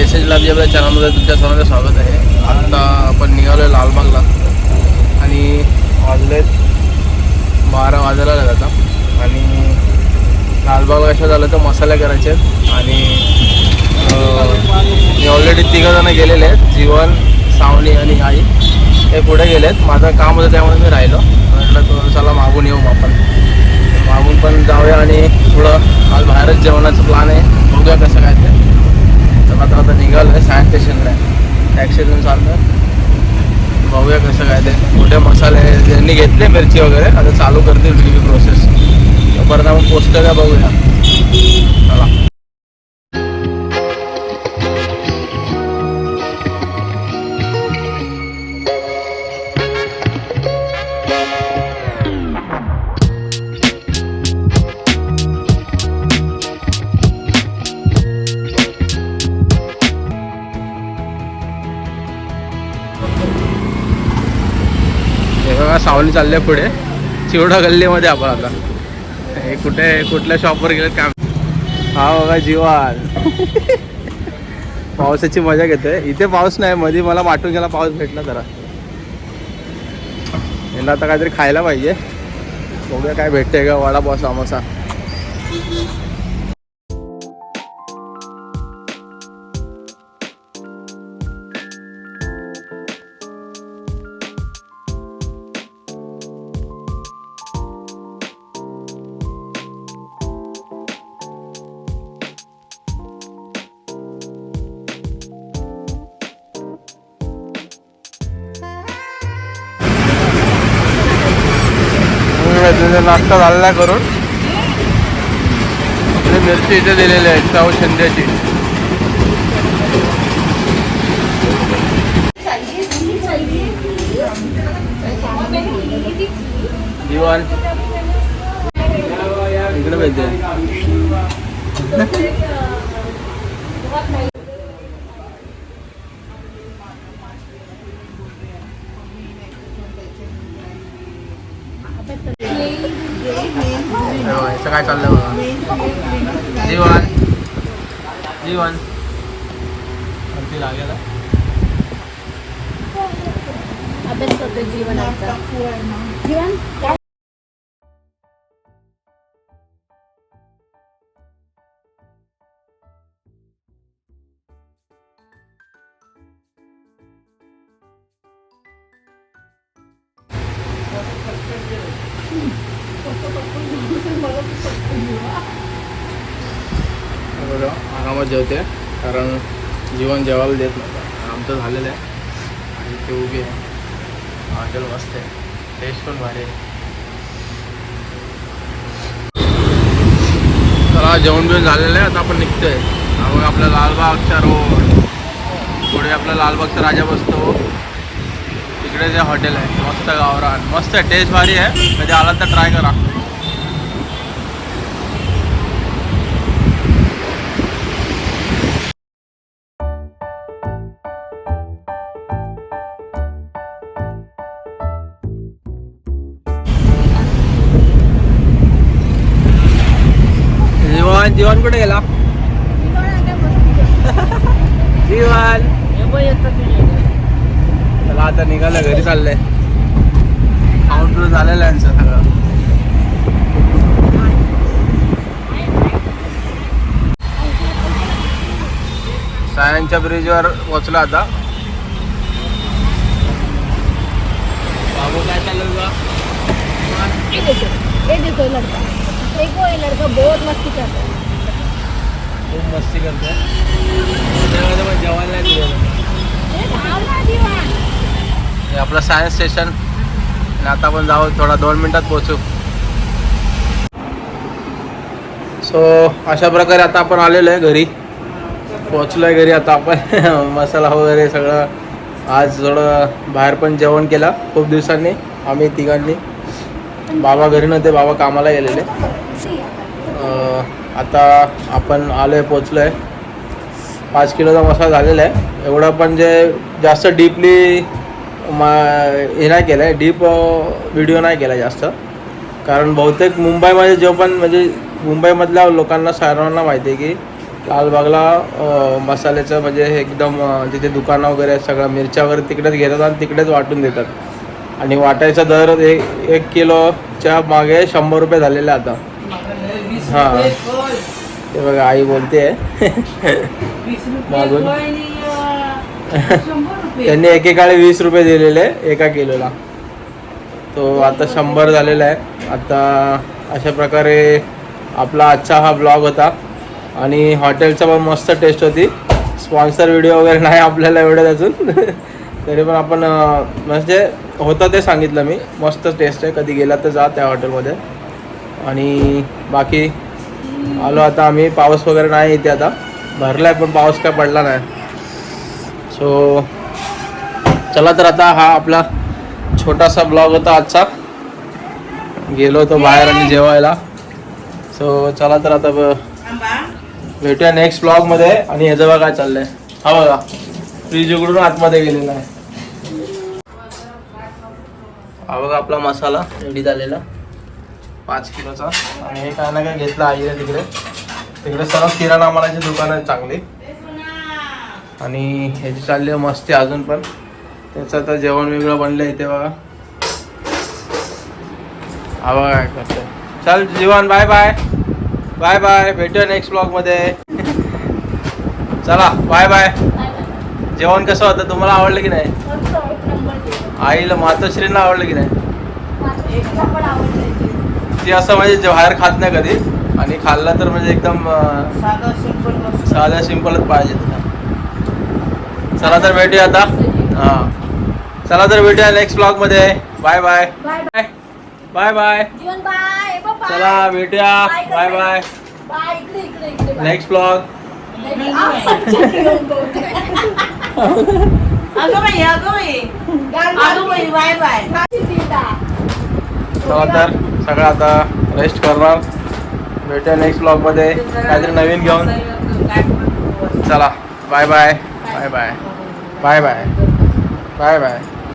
S H लाभ आपल्या चॅनलमध्ये तुमच्या सर्वांचं स्वागत आहे आत्ता आपण निघालो आहे लालबागला। आणि वाजले बारा वाजायला लागले आता. आणि लालबाग कसं झालं तर मसाले करायचे. आहेत आणि मी ऑलरेडी तिघं जण गेलेले आहेत. जीवन सावली आणि आई. हे पुढे गेले आहेत माझं काम होतं त्यामुळे मी राहिलो. म्हटलं तो चला मागून येऊ आपण. मागून पण जाऊया आणि थोडं आज बाहेरच जेवणाचं प्लान आहे. बघूया कसं काय ते. आता आता निघालो आहे सायन्स स्टेशनला टॅक्सीतून घेऊन बघूया कसं काय ते. मोठे मसाले त्यांनी घेतले मिरची वगैरे आता चालू करतील प्रोसेस परत आपण पोचतो का बघूया. चला. हे बघा सावली चालले पुढे. चिवडा गल्लीमध्ये आपण आता. हे कुठे कुठल्या शॉपवर गेलेत काम हा बघा जीवान पावसाची मजा घेते इथे पाऊस नाही मध्ये मला वाटून गेला पाऊस भेटला जरा. यांना आता काहीतरी खायला पाहिजे. बघूया काय भेटते का वडापाव समोसा. आहे नाश्ता झालेला करून. आपली मिरची इथे दिलेली आहे शाहू शिंद्याची. इकडे पाहिजे याचं काय चाललंय बघा जीवन जीवन वरती लागेल अभ्यास करतोय जीवनाचा जीवन काय आरामात जेवते कारण जीवन जेवायला देत नव्हतं आमचं झालेलं आहे. आणि ते उभी आहे. हॉटेल मस्त आहे टेस्ट पण भारी आहे. चला जेवण बिवण झालेलं आहे. आता आपण निघतोय. मग आपला लालबागचा रोड पुढे आपला लालबागचा राजा बसतो. तिकडे जे हॉटेल आहे मस्त गावरान मस्त आहे टेस्ट भारी आहे. कधी आला तर ट्राय करा. जीवन जीवन कुठे गेला? जीवन. चला आता निघालं घरी चाललंय. पिऊन झालेलं आहे सगळं. सायनच्या ब्रिजवर पोहोचलो आता. बाबू काय देखो लड़का. बहुत मस्ती करता है खूप मस्ती करते जेवायला नाही दिलेलं ये भाव ना जीवन हे आपलं सायन्स स्टेशन आणि आता आपण जाऊ थोडा दोन मिनटात पोहोचू. सो अशा प्रकारे आता आपण आलेलो आहे घरी. पोहोचलो आहे घरी आता आपण. मसाला वगैरे सगळं. आज थोडं बाहेर पण जेवण केलं खूप दिवसांनी आम्ही तिघांनी. बाबा घरी नव्हते बाबा कामाला गेलेले. आता आपण आलो आहे पोचलो आहे पाच किलोचा मसाला झालेला आहे. एवढं पण जे जास्त डीपली मा हे नाही केलं आहे डीप व्हिडिओ नाही केला जास्त. कारण बहुतेक मुंबईमध्ये जो पण म्हणजे मुंबईमधल्या लोकांना सर्वांना माहिती आहे की लालबागला मसाल्याचं म्हणजे हे एकदम तिथे दुकानं वगैरे सगळं मिरच्या वगैरे तिकडेच घेतात आणि तिकडेच वाटून देतात. आणि वाटायचा दर एक एक किलोच्या मागे शंभर रुपये झालेले आता. हां. ते बघा आई बोलते मागून. त्यांनी एकेकाळी वीस रुपये दिलेले एका किलोला. तो आता शंभर झालेला आहे. आता अशा प्रकारे आपला आजचा हा ब्लॉग होता. आणि हॉटेलचा पण मस्त टेस्ट होती. स्पॉन्सर व्हिडिओ वगैरे नाही आपल्याला एवढं अजून. तरी पण आपण म्हणजे होतं ते सांगितलं मी. मस्त टेस्ट आहे. कधी गेला तर जा त्या हॉटेलमध्ये. आणि बाकी आलो आता आम्ही. पाऊस वगैरे नाही इथे आता. भरला आहे पण पाऊस काय पडला नाही. सो चला तर आता हा आपला छोटासा ब्लॉग होता आजचा. गेलो होतो बाहेर आणि जेवायला. सो चला तर आता भेटूया नेक्स्ट ब्लॉगमध्ये आणि ह्याचं बघा काय चाललंय. हा बघा. फ्रीज उघडून आतमध्ये गेलेला आहे. हा बघा आपला मसाला रेडी झालेला. पाच किलोचा. आणि हे काय ना काय घेतलं आईने तिकडे. तिकडे सर्व किराणा मालाची दुकानं आहेत चांगली. आणि ह्याची चालली मस्ती अजून पण. त्याचं आता जेवण वेगळं बनलं इथे बघा. हा बघा काय करतोय. चल Jeevan bye bye bye bye भेटूया नेक्स्ट ब्लॉगमध्ये चला बाय बाय जेवण कसं होतं? तुम्हाला आवडलं की नाही? आईला मातोश्रींना आवडलं की नाही? ती असं म्हणजे बाहेर खात नाही कधी. आणि खाल्लं तर म्हणजे एकदम साध्या सिंपलच पाहिजे तिला. चला तर भेटूया आता. हां. चला तर भेटूया नेक्स्ट ब्लॉगमध्ये bye bye bye bye bye bye Jeevan bye. Bye चला भेटूया. Bye bye. नेक्स्ट ब्लॉग चला तर सगळं आता रेस्ट करणार. भेटूया नेक्स्ट ब्लॉगमध्ये काहीतरी नवीन घेऊन. चला. Bye bye bye bye 拜拜拜拜。